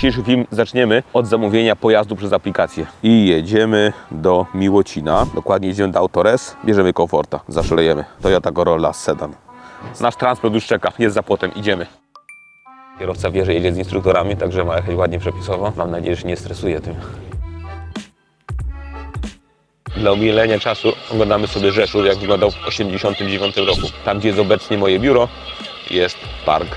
Dzisiejszy film zaczniemy od zamówienia pojazdu przez aplikację. I jedziemy do Miłocina. Dokładnie jedziemy do Autores. Bierzemy komforta. Zaszalejemy. Toyota Corolla Sedan. Nasz transport już czeka. Jest za płotem. Idziemy. Kierowca wie, że jedzie z instruktorami, także ma jechać ładnie przepisowo. Mam nadzieję, że nie stresuje tym. Dla omilenia czasu oglądamy sobie Rzeszów, jak wyglądał w 1989 roku. Tam, gdzie jest obecnie moje biuro, jest park.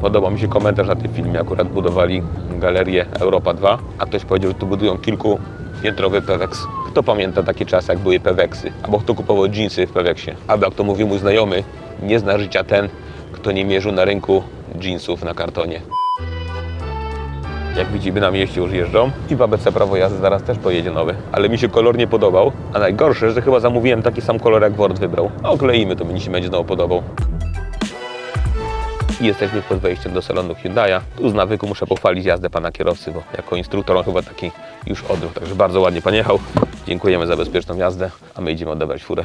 Podobał mi się komentarz na tym filmie. Akurat budowali galerię Europa 2, a ktoś powiedział, że tu budują kilkupiętrowy Pewex. Kto pamięta takie czasy, jak były Peweksy? Albo kto kupował dżinsy w Peweksie? Albo jak to mówił mój znajomy, nie zna życia ten, kto nie mierzył na rynku dżinsów na kartonie. Jak widzimy, na mieście już jeżdżą. I w ABC prawo jazdy zaraz też pojedzie nowy. Ale mi się kolor nie podobał. A najgorsze, że chyba zamówiłem taki sam kolor, jak Word wybrał. Okleimy, to mi się będzie znowu podobał. I jesteśmy pod wejściem do salonu Hyundai'a. Tu z nawyku muszę pochwalić jazdę pana kierowcy, bo jako instruktor on chyba taki już odruch. Także bardzo ładnie pan jechał. Dziękujemy za bezpieczną jazdę, a my idziemy odebrać furę.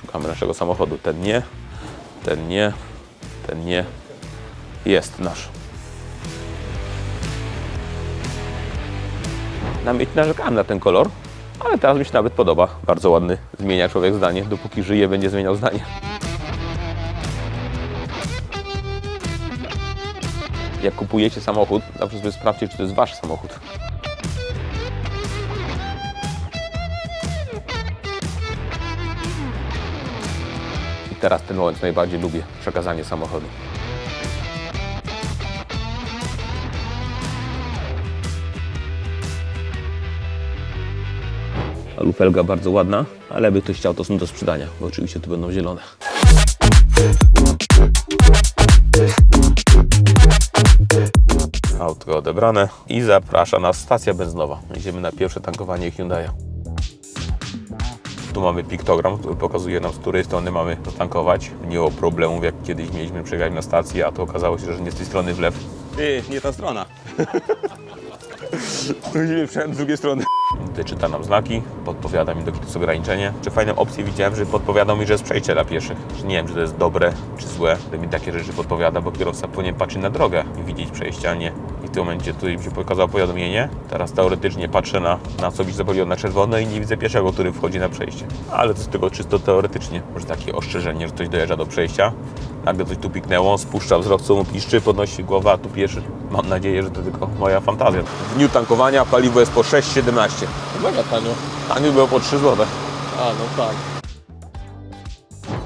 Szukamy naszego samochodu. Ten nie, ten nie, ten nie. Jest nasz. Na mnie narzekałem na ten kolor, ale teraz mi się nawet podoba. Bardzo ładny. Zmienia człowiek zdanie. Dopóki żyje, będzie zmieniał zdanie. Jak kupujecie samochód, zawsze sobie sprawdźcie, czy to jest wasz samochód. Teraz ten moment najbardziej lubię. Przekazanie samochodu. Lufelga bardzo ładna, ale jakby ktoś chciał, to są do sprzedania, bo oczywiście tu będą zielone. Auto odebrane i zaprasza nas stacja benzynowa. Idziemy na pierwsze tankowanie Hyundai'a. Tu mamy piktogram, który pokazuje nam, z której strony mamy zatankować. Nie było problemów, jak kiedyś mieliśmy przejechać na stację, a to okazało się, że nie z tej strony w lew. Ty, nie ta strona. Musimy przejechać z drugiej strony. Czyta nam znaki, podpowiada mi, do kiedy jest ograniczenie. Czy fajną opcję widziałem, że podpowiadał mi, że jest przejście dla pieszych. Że nie wiem, czy to jest dobre, czy złe, że mi takie rzeczy podpowiada, bo kierowca powinien patrzeć na drogę i widzieć przejście, a nie. W tym momencie tutaj mi się pokazało powiadomienie. Teraz teoretycznie patrzę na, na co mi na czerwono i nie widzę pieszego, który wchodzi na przejście. Ale to jest tylko czysto teoretycznie. Może takie ostrzeżenie, że ktoś dojeżdża do przejścia, nagle coś tu piknęło, spuszcza wzrok, co mu piszczy, podnosi głowę, a tu pieszy. Mam nadzieję, że to tylko moja fantazja. W dniu tankowania paliwo jest po 6,17. Mega tanio. Tanie było po 3 zł. A, no tak.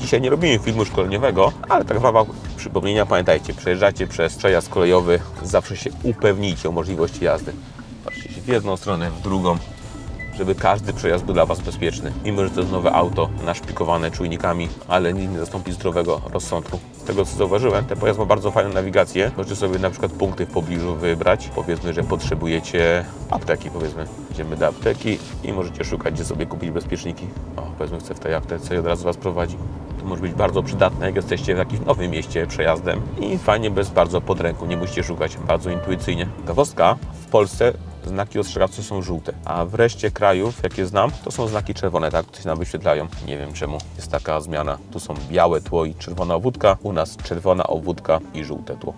Dzisiaj nie robimy filmu szkoleniowego, ale tak w ramach przypomnienia pamiętajcie, przejeżdżacie przez przejazd kolejowy, zawsze się upewnijcie o możliwości jazdy. Patrzcie się w jedną stronę, w drugą, żeby każdy przejazd był dla Was bezpieczny. Mimo, że to jest nowe auto, naszpikowane czujnikami, ale nic nie zastąpi zdrowego rozsądku. Z tego co zauważyłem, ten pojazd ma bardzo fajną nawigację. Możecie sobie na przykład punkty w pobliżu wybrać. Powiedzmy, że potrzebujecie apteki, powiedzmy. Idziemy do apteki i możecie szukać, gdzie sobie kupić bezpieczniki. O, powiedzmy, chcę w tej aptece i od razu Was prowadzi. To może być bardzo przydatne, jak jesteście w jakimś nowym mieście przejazdem i fajnie bez bardzo pod ręką, nie musicie szukać, bardzo intuicyjnie. Gawostka w Polsce znaki ostrzegawcze są żółte, a w reszcie krajów, jakie znam, to są znaki czerwone, tak? Coś nam wyświetlają. Nie wiem czemu jest taka zmiana. Tu są białe tło i czerwona obwódka, u nas czerwona obwódka i żółte tło.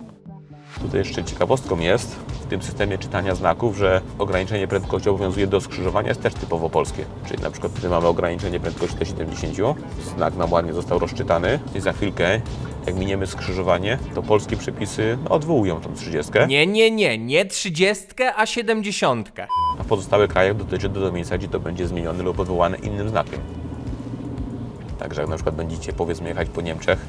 Tutaj jeszcze ciekawostką jest w tym systemie czytania znaków, że ograniczenie prędkości obowiązuje do skrzyżowania jest też typowo polskie. Czyli na przykład tutaj mamy ograniczenie prędkości do 70, znak nam ładnie został rozczytany i za chwilkę jak miniemy skrzyżowanie, to polskie przepisy no, odwołują tą 30. Nie, nie, nie, nie 30, a 70. A w pozostałych krajach dotyczy do miejsca, gdzie to będzie zmienione lub odwołane innym znakiem. Także jak na przykład będziecie powiedzmy jechać po Niemczech,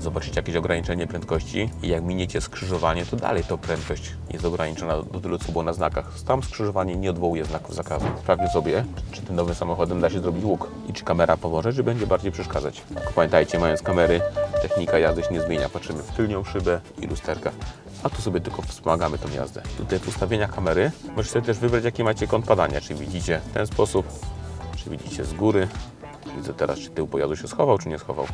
zobaczycie jakieś ograniczenie prędkości i jak miniecie skrzyżowanie, to dalej to prędkość jest ograniczona do tylu, co było na znakach. Tam skrzyżowanie nie odwołuje znaków zakazu. Sprawdźcie sobie, czy tym nowym samochodem da się zrobić łuk i czy kamera pomoże, czy będzie bardziej przeszkadzać. Pamiętajcie, mając kamery, technika jazdy się nie zmienia. Patrzymy w tylnią szybę i lusterka. A tu sobie tylko wspomagamy tą jazdę. Tutaj w ustawieniach kamery możecie też wybrać, jaki macie kąt padania. Czy widzicie w ten sposób, czy widzicie z góry, Widzę teraz, czy tył pojazdu się schował, czy nie schował.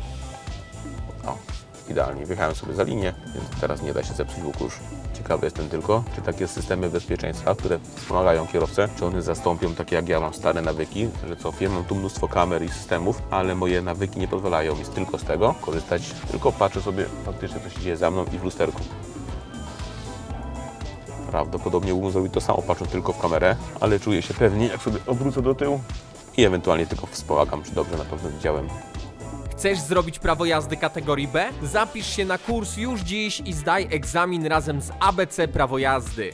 Idealnie. Wjechałem sobie za linię, więc teraz nie da się zepsuć łuku już. Ciekawy jestem tylko, czy takie systemy bezpieczeństwa, które wspomagają kierowcę, czy one zastąpią takie jak ja mam stare nawyki, że co, wiem, mam tu mnóstwo kamer i systemów, ale moje nawyki nie pozwalają mi tylko z tego korzystać, tylko patrzę sobie faktycznie, co się dzieje za mną i w lusterku. Prawdopodobnie mógłbym zrobić to samo, patrząc tylko w kamerę, ale czuję się pewnie, jak sobie obrócę do tyłu i ewentualnie tylko wspomagam, czy dobrze na pewno widziałem. Chcesz zrobić prawo jazdy kategorii B? Zapisz się na kurs już dziś i zdaj egzamin razem z ABC Prawo Jazdy.